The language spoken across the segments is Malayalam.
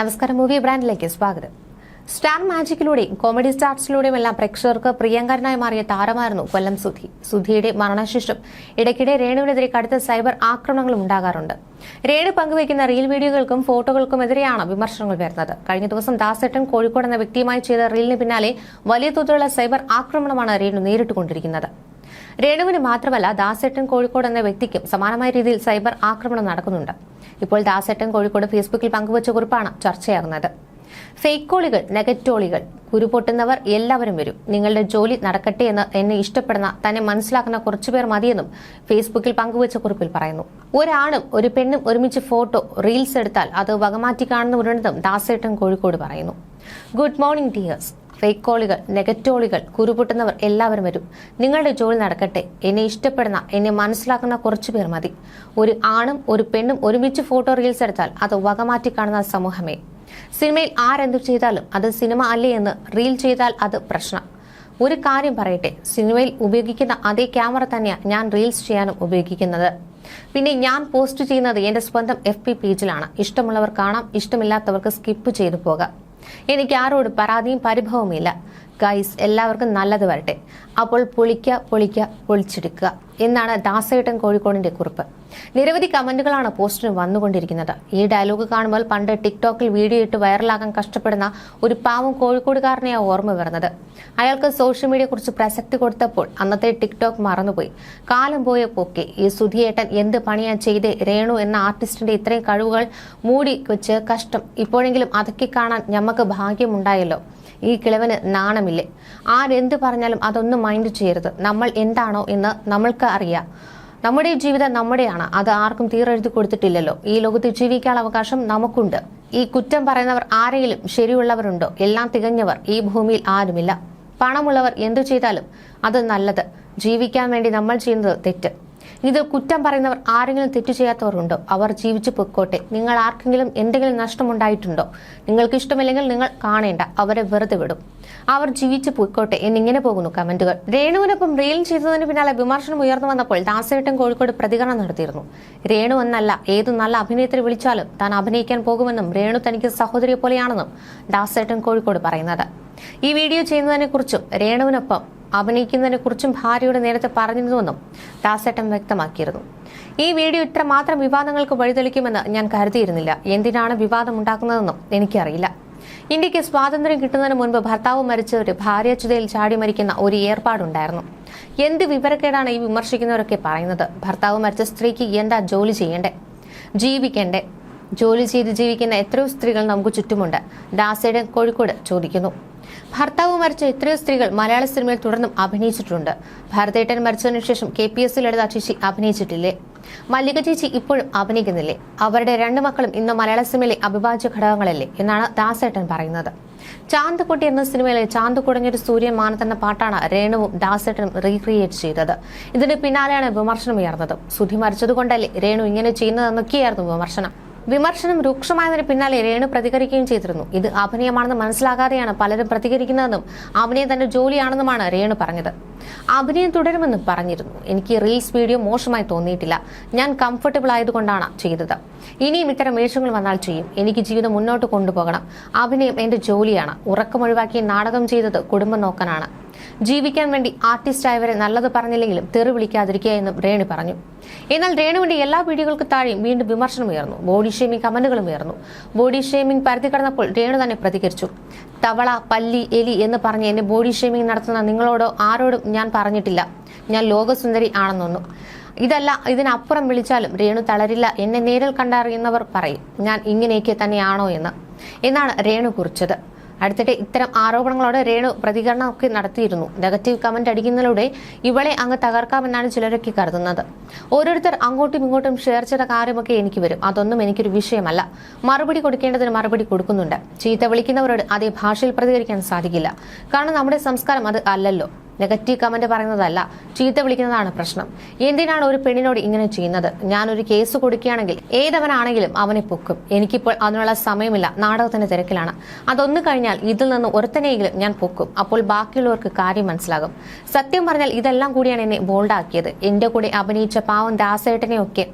നമസ്കാരം മൂവി ബ്രാൻഡിലേക്ക് സ്വാഗതം. സ്റ്റാർ മാജിക്കിലൂടെയും കോമഡി സ്റ്റാർസിലൂടെയും എല്ലാം പ്രേക്ഷകർക്ക് പ്രിയങ്കരനായി മാറിയ താരമായിരുന്നു കൊല്ലം സുധി. സുധിയുടെ മരണശേഷം ഇടയ്ക്കിടെ രേണുവിനെതിരെ കടുത്ത സൈബർ ആക്രമണങ്ങളും ഉണ്ടാകാറുണ്ട്. രേണു പങ്കുവയ്ക്കുന്ന റീൽ വീഡിയോകൾക്കും ഫോട്ടോകൾക്കും എതിരെയാണ് വിമർശനങ്ങൾ വരുന്നത്. കഴിഞ്ഞ ദിവസം ദാസേട്ടൻ കോഴിക്കോട് എന്ന വ്യക്തിയുമായി ചെയ്ത റീലിന് പിന്നാലെ വലിയ തോതിലുള്ള സൈബർ ആക്രമണമാണ് രേണു നേരിട്ടുകൊണ്ടിരിക്കുന്നത്. രേണുവിന് മാത്രമല്ല ദാസേട്ടൻ കോഴിക്കോട് എന്ന വ്യക്തിക്കും സമാനമായ രീതിയിൽ സൈബർ ആക്രമണം നടക്കുന്നുണ്ട്. ഇപ്പോൾ ദാസേട്ടൻ കോഴിക്കോട് ഫേസ്ബുക്കിൽ പങ്കുവച്ച കുറിപ്പാണ് ചർച്ചയാകുന്നത്. ഫേക്ക് കോളികൾ നെഗറ്റോളികൾ കുരുപൊട്ടുന്നവർ എല്ലാവരും വരും. നിങ്ങളുടെ ജോലി നടക്കട്ടെ എന്ന് എന്നെ ഇഷ്ടപ്പെടുന്ന തന്നെ മനസ്സിലാക്കുന്ന കുറച്ചുപേർ മതിയെന്നും ഫേസ്ബുക്കിൽ പങ്കുവച്ച കുറിപ്പിൽ പറയുന്നു. ഒരാണും ഒരു പെണ്ണും ഒരുമിച്ച് ഫോട്ടോ റീൽസ് എടുത്താൽ അത് വകമാറ്റി കാണുന്നവരുണ്ടെന്നും ദാസേട്ടൻ കോഴിക്കോട് പറയുന്നു. ഗുഡ് മോർണിംഗ് ഡിയേഴ്സ് ഫേക്ക് കോളുകൾ നെഗറ്റോളികൾ കുരുപൊട്ടുന്നവർ എല്ലാവരും വരും. നിങ്ങളുടെ ജോലി നടക്കട്ടെ. എന്നെ ഇഷ്ടപ്പെടുന്ന എന്നെ മനസ്സിലാക്കുന്ന കുറച്ചു പേർ മതി. ഒരു ആണും ഒരു പെണ്ണും ഒരുമിച്ച് ഫോട്ടോ റീൽസ് എടുത്താൽ അത് വകമാറ്റി കാണുന്ന സമൂഹമേ. സിനിമയിൽ ആരെന്തു ചെയ്താലും അത് സിനിമ അല്ലേ എന്ന് റീൽ ചെയ്താൽ അത് പ്രശ്നം. ഒരു കാര്യം പറയട്ടെ. സിനിമയിൽ ഉപയോഗിക്കുന്ന അതേ ക്യാമറ തന്നെയാണ് ഞാൻ റീൽസ് ചെയ്യാനും ഉപയോഗിക്കുന്നത്. പിന്നെ ഞാൻ പോസ്റ്റ് ചെയ്യുന്നത് എന്റെ സ്വന്തം എഫ് പി പേജിലാണ് ഇഷ്ടമുള്ളവർ കാണാം ഇഷ്ടമില്ലാത്തവർക്ക് സ്കിപ്പ് ചെയ്തു പോകാം. എനിക്ക് ആരോട് പരാതിയും പരിഭവമില്ല ഗൈസ് എല്ലാവർക്കും നല്ലത് വരട്ടെ. അപ്പോൾ പൊളിക്ക പൊളിക്ക പൊളിച്ചെടുക്കുക എന്നാണ് ദാസേട്ടൻ കോഴിക്കോടിന്റെ കുറിപ്പ്. നിരവധി കമന്റുകളാണ് പോസ്റ്റിന് വന്നുകൊണ്ടിരിക്കുന്നത്. ഈ ഡയലോഗ് കാണുമ്പോൾ പണ്ട് ടിക്ടോക്കിൽ വീഡിയോ ഇട്ട് വൈറലാകാൻ കഷ്ടപ്പെടുന്ന ഒരു പാവം കോഴിക്കോടുകാരനെയാണ് ഓർമ്മ വരുന്നത്. അയാൾക്ക് സോഷ്യൽ മീഡിയ കുറിച്ച് പ്രസക്തി കൊടുത്തപ്പോൾ അന്നത്തെ ടിക്ടോക്ക് മറന്നുപോയി. കാലം പോയ പോക്കെ ഈ സുധിയേട്ടൻ എന്ത് പണിയാ ചെയ്ത് രേണു എന്ന ആർട്ടിസ്റ്റിന്റെ ഇത്രയും കഴിവുകൾ മൂടി വെച്ച് കഷ്ടം. ഇപ്പോഴെങ്കിലും അതൊക്കെ കാണാൻ ഞമ്മക്ക് ഭാഗ്യമുണ്ടായല്ലോ. ഈ കിളവന് നാണമില്ലേ? ആരെന്ത് പറഞ്ഞാലും അതൊന്നും മൈൻഡ് ചെയ്യരുത്. നമ്മൾ എന്താണോ എന്ന് നമ്മൾക്ക് അറിയാം. നമ്മുടെ ജീവിതം നമ്മുടെയാണ്. അത് ആർക്കും തീരെഴുതി കൊടുത്തിട്ടില്ലല്ലോ. ഈ ലോകത്ത് ജീവിക്കാനുള്ള അവകാശം നമുക്കുണ്ട്. ഈ കുറ്റം പറയുന്നവർ ആരെങ്കിലും ശരിയുള്ളവരുണ്ടോ? എല്ലാം തികഞ്ഞവർ. ഈ ഭൂമിയിൽ ആരുമില്ല. പണമുള്ളവർ എന്തു ചെയ്താലും അത് നല്ലത്. ജീവിക്കാൻ വേണ്ടി നമ്മൾ ചെയ്യുന്നത് തെറ്റ്. ഇത് കുറ്റം പറയുന്നവർ ആരെങ്കിലും തെറ്റു ചെയ്യാത്തവരുണ്ടോ? അവർ ജീവിച്ചു പൊയ്ക്കോട്ടെ. നിങ്ങൾ ആർക്കെങ്കിലും എന്തെങ്കിലും നഷ്ടമുണ്ടായിട്ടുണ്ടോ? നിങ്ങൾക്ക് ഇഷ്ടമില്ലെങ്കിൽ നിങ്ങൾ കാണേണ്ട. അവരെ വെറുതെ വിടും. അവർ ജീവിച്ചു പൊയ്ക്കോട്ടെ എന്നിങ്ങനെ പോകുന്നു കമന്റുകൾ. രേണുവിനൊപ്പം റീൽ ചെയ്തതിന് പിന്നാലെ വിമർശനം ഉയർന്നു വന്നപ്പോൾ ദാസേട്ടൻ കോഴിക്കോട് പ്രതികരണം നടത്തിയിരുന്നു. രേണു എന്നല്ല ഏത് നല്ല അഭിനേത്രി വിളിച്ചാലും താൻ അഭിനയിക്കാൻ പോകുമെന്നും രേണു തനിക്ക് സഹോദരിയെ പോലെയാണെന്നും ദാസേട്ടൻ കോഴിക്കോട് പറയുന്നത്. ഈ വീഡിയോ ചെയ്യുന്നതിനെ കുറിച്ചും രേണുവിനൊപ്പം അഭിനയിക്കുന്നതിനെ കുറിച്ചും ഭാര്യയുടെ നേരത്തെ പറഞ്ഞിരുന്നുവെന്നും ദാസേട്ടൻ വ്യക്തമാക്കിയിരുന്നു. ഈ വീഡിയോ ഇത്ര മാത്രം വിവാദങ്ങൾക്ക് വഴിതെളിക്കുമെന്ന് ഞാൻ കരുതിയിരുന്നില്ല. എന്തിനാണ് വിവാദം ഉണ്ടാക്കുന്നതെന്നും എനിക്കറിയില്ല. ഇന്ത്യയ്ക്ക് സ്വാതന്ത്ര്യം കിട്ടുന്നതിന് മുൻപ് ഭർത്താവ് മരിച്ചവര് ഭാര്യാച്യുതയിൽ ചാടി മരിക്കുന്ന ഒരു ഏർപ്പാടുണ്ടായിരുന്നു. എന്ത് വിവരക്കേടാണ് ഈ വിമർശിക്കുന്നവരൊക്കെ പറയുന്നത്? ഭർത്താവ് മരിച്ച സ്ത്രീക്ക് എന്താ ജോലി ചെയ്യണ്ടേ? ജീവിക്കണ്ടേ? ജോലി ചെയ്ത് ജീവിക്കുന്ന എത്രയോ സ്ത്രീകൾ നമുക്ക് ചുറ്റുമുണ്ട്. ദാസയുടെ കോഴിക്കോട് ചോദിക്കുന്നു. ഭർത്താവ് മരിച്ച എത്രയോ സ്ത്രീകൾ മലയാള സിനിമയിൽ തുടർന്നും അഭിനയിച്ചിട്ടുണ്ട്. ഭരതേട്ടൻ മരിച്ചതിനു ശേഷം കെ പി എസ് ലളിത ചേച്ചി അഭിനയിച്ചിട്ടില്ലേ? മല്ലിക ചേച്ചി ഇപ്പോഴും അഭിനയിക്കുന്നില്ലേ? അവരുടെ രണ്ട് മക്കളും ഇന്ന് മലയാള സിനിമയിലെ അവിഭാജ്യ ഘടകങ്ങളല്ലേ എന്നാണ് ദാസേട്ടൻ പറയുന്നത്. ചാന്ത് പൊട്ടി എന്ന സിനിമയിലെ ചാന്ത് കുടഞ്ഞൊരു സൂര്യൻ മാനത്തെന്ന പാട്ടാണ് രേണുവും ദാസേട്ടനും റീക്രിയേറ്റ് ചെയ്തത്. ഇതിന് പിന്നാലെയാണ് വിമർശനം ഉയർന്നത്. സുധി മരിച്ചതുകൊണ്ടല്ലേ രേണു ഇങ്ങനെ ചെയ്യുന്നതെന്നൊക്കെയായിരുന്നു വിമർശനം. വിമർശനം രൂക്ഷമായതിന് പിന്നാലെ രേണു പ്രതികരിക്കുകയും ചെയ്തിരുന്നു. ഇത് അഭിനയമാണെന്ന് മനസ്സിലാകാതെയാണ് പലരും പ്രതികരിക്കുന്നതെന്നും അഭിനയം തന്റെ ജോലിയാണെന്നുമാണ് രേണു പറഞ്ഞത്. അഭിനയം തുടരുമെന്നും പറഞ്ഞിരുന്നു. എനിക്ക് റീൽസ് വീഡിയോ മോശമായി തോന്നിയിട്ടില്ല. ഞാൻ കംഫർട്ടബിൾ ആയതുകൊണ്ടാണ് ചെയ്തത്. ഇനിയും ഇത്തരം വേഷങ്ങൾ വന്നാൽ ചെയ്യും. എനിക്ക് ജീവിതം മുന്നോട്ട് കൊണ്ടുപോകണം. അഭിനയം എന്റെ ജോലിയാണ്. ഉറക്കമൊഴിവാക്കി നാടകം ചെയ്തത് കുടുംബം നോക്കാനാണ്. ജീവിക്കാൻ വേണ്ടി ആർട്ടിസ്റ്റ് ആയവരെ നല്ലത് പറഞ്ഞില്ലെങ്കിലും തെറി വിളിക്കാതിരിക്കുക എന്നും രേണു പറഞ്ഞു. എന്നാൽ രേണുവിന്റെ എല്ലാ വീഡിയോകൾക്ക് താഴെയും വീണ്ടും വിമർശനം ഉയർന്നു. ബോഡി ഷേമിംഗ് കമന്റുകളും ഉയർന്നു. ബോഡി ഷേമിംഗ് പരിധി കടന്നപ്പോൾ രേണു തന്നെ പ്രതികരിച്ചു. തവള പല്ലി എലി എന്ന് പറഞ്ഞ് എന്നെ ബോഡി ഷേമിംഗ് നടത്തുന്ന നിങ്ങളോടോ ആരോടും ഞാൻ പറഞ്ഞിട്ടില്ല. ഞാൻ ലോകസുന്ദരി ആണെന്നൊന്നു ഇതല്ല ഇതിനപ്പുറം വിളിച്ചാലും രേണു തളരില്ല. എന്നെ നേരിൽ കണ്ടറിയുന്നവർ പറയും ഞാൻ ഇങ്ങനെയൊക്കെ തന്നെയാണോ എന്ന്. എന്നാണ് രേണു കുറിച്ചത്. അടുത്തിടെ ഇത്തരം ആരോപണങ്ങളോട് രേണു പ്രതികരണമൊക്കെ നടത്തിയിരുന്നു. നെഗറ്റീവ് കമന്റ് അടിക്കുന്നതിലൂടെ ഇവളെ അങ്ങ് തകർക്കാമെന്നാണ് ചിലരൊക്കെ കരുതുന്നത്. ഓരോരുത്തർ അങ്ങോട്ടും ഇങ്ങോട്ടും ഷെയർ ചെയ്ത കാര്യമൊക്കെ എനിക്ക് വരും. അതൊന്നും എനിക്കൊരു വിഷയമല്ല. മറുപടി കൊടുക്കേണ്ടതിന് മറുപടി കൊടുക്കുന്നുണ്ട്. ചീത്ത വിളിക്കുന്നവരോട് അതേ ഭാഷയിൽ പ്രതികരിക്കാൻ സാധിക്കില്ല. കാരണം നമ്മുടെ സംസ്കാരം അത് അല്ലല്ലോ. നെഗറ്റീവ് കമന്റ് പറയുന്നതല്ല. ചീത്ത വിളിക്കുന്നതാണ് പ്രശ്നം. എന്തിനാണ് ഒരു പെണ്ണിനോട് ഇങ്ങനെ ചെയ്യുന്നത്? ഞാനൊരു കേസ് കൊടുക്കുകയാണെങ്കിൽ ഏതവനാണെങ്കിലും അവനെ പൊക്കും. എനിക്കിപ്പോൾ അതിനുള്ള സമയമില്ല. നാടകത്തിന്റെ തിരക്കിലാണ്. അതൊന്നു കഴിഞ്ഞാൽ ഇതിൽ നിന്ന് ഒരുത്തനെയെങ്കിലും ഞാൻ പൊക്കും. അപ്പോൾ ബാക്കിയുള്ളവർക്ക് കാര്യം മനസ്സിലാകും. സത്യം പറഞ്ഞാൽ ഇതെല്ലാം കൂടിയാണ് എന്നെ ബോൾഡാക്കിയത് എന്റെ കൂടെ അഭിനയിച്ച പാവം ദാസേട്ടനെയൊക്കെ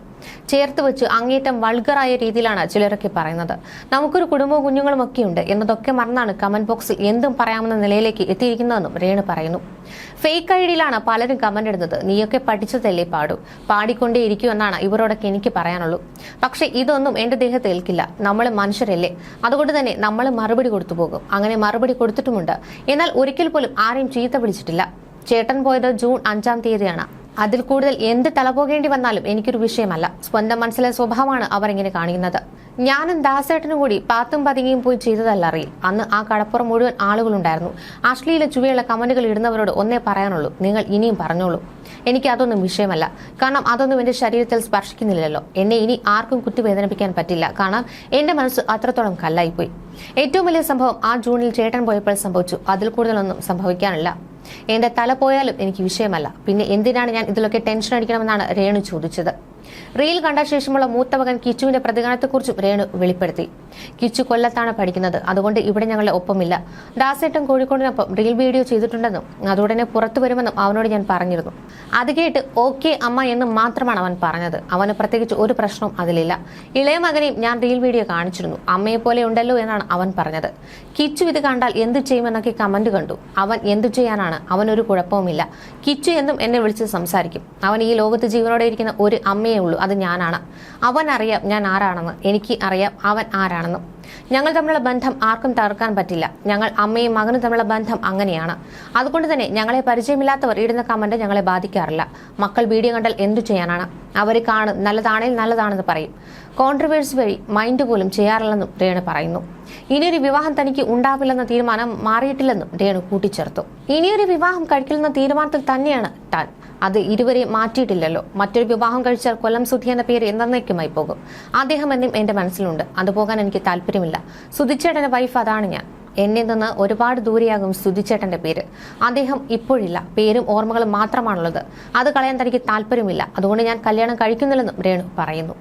ചേർത്ത് വെച്ച് അങ്ങേറ്റം വൾഗറായ രീതിയിലാണ് ചിലരൊക്കെ പറയുന്നത്. നമുക്കൊരു കുടുംബവും കുഞ്ഞുങ്ങളും ഒക്കെ ഉണ്ട് എന്നതൊക്കെ മറന്നാണ് കമന്റ് ബോക്സിൽ എന്തും പറയാമെന്ന നിലയിലേക്ക് എത്തിയിരിക്കുന്നതെന്നും രേണു പറയുന്നു. ഫേക്ക് ഐ ഡിയിലാണ് പലരും കമന്റ് ഇടുന്നത്. നീയൊക്കെ പഠിച്ചതല്ലേ പാടൂ. പാടിക്കൊണ്ടേ ഇരിക്കുമെന്നാണ് ഇവരോടൊക്കെ എനിക്ക് പറയാനുള്ളൂ. പക്ഷേ ഇതൊന്നും എന്റെ ദേഹത്ത് ഏൽക്കില്ല. നമ്മൾ മനുഷ്യരല്ലേ. അതുകൊണ്ട് തന്നെ നമ്മൾ മറുപടി കൊടുത്തു പോകും. അങ്ങനെ മറുപടി കൊടുത്തിട്ടുമുണ്ട്. എന്നാൽ ഒരിക്കൽ പോലും ആരെയും ചീത്ത വിളിച്ചിട്ടില്ല. ചേട്ടൻ പോയത് ജൂൺ അഞ്ചാം തീയതിയാണ്. അതിൽ കൂടുതൽ എന്ത് തലപോകേണ്ടി വന്നാലും എനിക്കൊരു വിഷയമല്ല. സ്വന്തം മനസ്സിലെ സ്വഭാവമാണ് അവർ ഇങ്ങനെ കാണിക്കുന്നത്. ഞാനും ദാസേട്ടനും കൂടി പാത്തും പതിങ്ങിയും പോയി ചെയ്തതല്ല അറിയില്ല അന്ന് ആ കടപ്പുറം മുഴുവൻ ആളുകളുണ്ടായിരുന്നു. അശ്ലീല ചുവയുള്ള കമന്റുകൾ ഇടുന്നവരോട് ഒന്നേ പറയാനുള്ളൂ. നിങ്ങൾ ഇനിയും പറഞ്ഞോളൂ. എനിക്ക് അതൊന്നും വിഷയമല്ല. കാരണം അതൊന്നും എന്റെ ശരീരത്തിൽ സ്പർശിക്കുന്നില്ലല്ലോ. എന്നെ ഇനി ആർക്കും കുത്തി വേദനിപ്പിക്കാൻ പറ്റില്ല. കാരണം എന്റെ മനസ്സ് അത്രത്തോളം കല്ലായിപ്പോയി. ഏറ്റവും വലിയ സംഭവം ആ ജൂണിൽ ചേട്ടൻ പോയപ്പോൾ സംഭവിച്ചു. അതിൽ കൂടുതലൊന്നും സംഭവിക്കാനില്ല. എന്റെ തല പോയാലും എനിക്ക് വിഷയമല്ല. പിന്നെ എന്തിനാണ് ഞാൻ ഇതിലൊക്കെ ടെൻഷൻ അടിക്കണമെന്നാണ് രേണു ചോദിച്ചത്. റീൽ കണ്ട ശേഷമുള്ള മൂത്ത മകൻ കിച്ചുവിന്റെ പ്രതികരണത്തെക്കുറിച്ചും രേണു വെളിപ്പെടുത്തി. കിച്ചു കൊല്ലത്താണ് പഠിക്കുന്നത്. അതുകൊണ്ട് ഇവിടെ ഞങ്ങളുടെ ഒപ്പമില്ല. ദാസേട്ടൻ കോഴിക്കോടിനൊപ്പം റീൽ വീഡിയോ ചെയ്തിട്ടുണ്ടെന്നും അതുടനെ പുറത്തു വരുമെന്നും അവനോട് ഞാൻ പറഞ്ഞിരുന്നു. അത് കേട്ട് ഓക്കെ അമ്മ എന്ന് മാത്രമാണ് അവൻ പറഞ്ഞത്. അവന് പ്രത്യേകിച്ച് ഒരു പ്രശ്നവും അതിലില്ല. ഇളയ മകനെയും ഞാൻ റീൽ വീഡിയോ കാണിച്ചിരുന്നു. അമ്മയെ പോലെ ഉണ്ടല്ലോ എന്നാണ് അവൻ പറഞ്ഞത്. കിച്ചു ഇത് കണ്ടാൽ എന്ത് ചെയ്യുമെന്നൊക്കെ കമന്റ് കണ്ടു. അവൻ എന്തു ചെയ്യാനാണ്? അവനൊരു കുഴപ്പവുമില്ല. കിച്ചു എന്നും എന്നെ വിളിച്ച് സംസാരിക്കും. അവൻ ഈ ലോകത്ത് ജീവനോടെ ഇരിക്കുന്ന ഒരു അമ്മയേ ഉള്ളൂ അത് ഞാനാണ്. അവൻ അറിയാം ഞാൻ ആരാണെന്ന്. എനിക്ക് അറിയാം അവൻ ആരാണെന്നും. ഞങ്ങൾ തമ്മിലുള്ള ബന്ധം ആർക്കും തകർക്കാൻ പറ്റില്ല. ഞങ്ങൾ അമ്മയും മകനും തമ്മിലുള്ള ബന്ധം അങ്ങനെയാണ്. അതുകൊണ്ട് തന്നെ ഞങ്ങളെ പരിചയമില്ലാത്തവർ ഇടുന്ന കമന്റ് ഞങ്ങളെ ബാധിക്കാറില്ല. മക്കൾ വീഡിയോ കണ്ടാൽ എന്തു ചെയ്യാനാണ്? അവർ കാണും. നല്ലതാണേൽ നല്ലതാണെന്ന് പറയും. കോൺട്രവേഴ്സി വഴി മൈൻഡ് പോലും ചെയ്യാറില്ലെന്നും രേണു പറയുന്നു. ഇനിയൊരു വിവാഹം തനിക്ക് ഉണ്ടാവില്ലെന്ന തീരുമാനം മാറിയിട്ടില്ലെന്നും രേണു കൂട്ടിച്ചേർത്തു. ഇനിയൊരു വിവാഹം കഴിക്കില്ലെന്ന തീരുമാനത്തിൽ തന്നെയാണ് താൻ. അത് ഇരുവരെ മാറ്റിയിട്ടില്ലല്ലോ. മറ്റൊരു വിവാഹം കഴിച്ചാൽ കൊല്ലം സുധി എന്ന പേര് എന്നേക്കുമായി പോകും. അദ്ദേഹം എന്നും എന്റെ മനസ്സിലുണ്ട്. അത് പോകാൻ എനിക്ക് താല്പര്യമില്ല സുധിച്ചേട്ടന്റെ വൈഫ് അതാണ് ഞാൻ. എന്നിൽ നിന്ന് ഒരുപാട് ദൂരെയാകും സുധിച്ചേട്ടന്റെ പേര്. അദ്ദേഹം ഇപ്പോഴില്ല. പേരും ഓർമ്മകളും മാത്രമാണുള്ളത്. അത് കളയാൻ തനിക്ക് താല്പര്യമില്ല. അതുകൊണ്ട് ഞാൻ കല്യാണം കഴിക്കുന്നില്ലെന്നും രേണു പറയുന്നു.